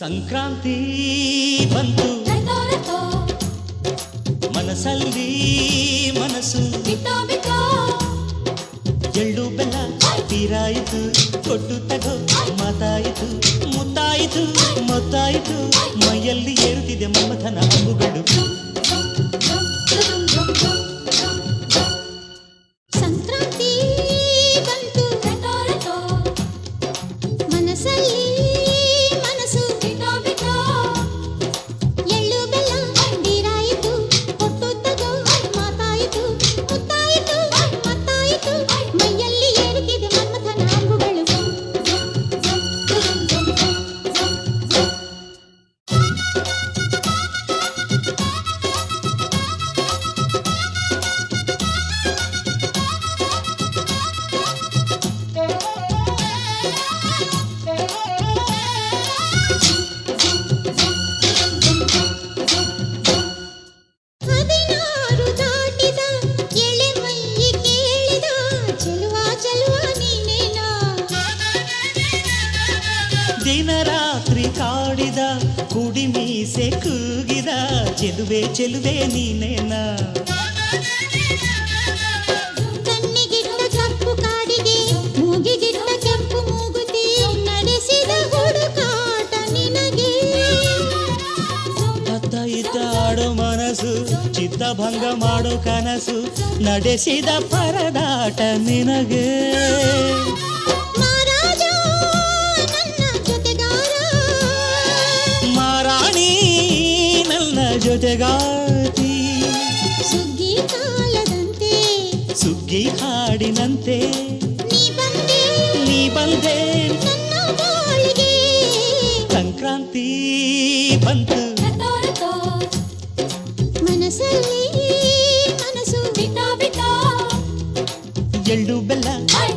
ಸಂಕ್ರಾಂತಿ ಬಂತು. ಮನಸ್ಸಲ್ಲಿ ಮನಸ್ಸು. ಎಳ್ಳು ಬೆಲ್ಲ ತೀರಾಯಿತು ಕೊಟ್ಟು ತಗೋ. ಮಾತಾಯಿತು ಮುತ್ತಾಯಿತು ಮೊತ್ತಾಯಿತು. ಮೈಯಲ್ಲಿ ಏರುತ್ತಿದೆ ಮಮಥನ ಹಬ್ಬುಗಳು. ದಿನ ರಾತ್ರಿ ಕಾಡಿದ ಕುಡಿ ಮೀಸೆ ಕೂಗಿದ ಚೆಲುವೆ ಚೆಲುವೆ ನೀನೇನ ಕಣ್ಣಿಗಿಟ್ಟ ಕಪ್ಪು ಕಾಡಿಗೆ ಮೂಗಿಗಿಟ್ಟ ಕೆಂಪು ಮೂಗುತಿ ನಡೆಸಿದ ಹುಡುಕಾಟ ನಿನಗೆ ಅತ್ತ ಇತ್ತ ಆಡೋ ಮನಸ್ಸು ಚಿತ್ತಭಂಗ ಮಾಡೋ ಕನಸು ನಡೆಸಿದ ಪರದಾಟ ನಿನಗೆ ಜೊತೆಗಾತಿ ಸುಗ್ಗಿ ಕಾಲದಂತೆ ಸುಗ್ಗಿ ಹಾಡಿನಂತೆ ನೀ ಬಂದೆ. ಸಂಕ್ರಾಂತಿ ಬಂತು. ಮನಸ್ಸಲ್ಲಿ ಮನಸ್ಸು ಬಿಟ್ಟೋ ಬಿಟ್ಟೋ. ಎಳ್ಳು ಬೆಲ್ಲ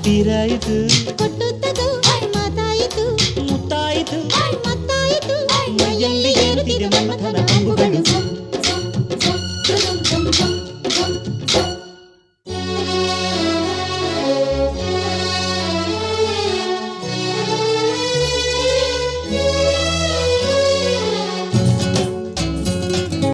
ತೀರಾಯಿತು ಕೊಟ್ಟು ಮಾತಾಯಿತು. ಮುತ್ತಾಯಿತು. ಮತ್ತಾಯಿತು ಮೈಯಲ್ಲಿ ಮನ್ಮಥನ ಅಂಬುಗಳು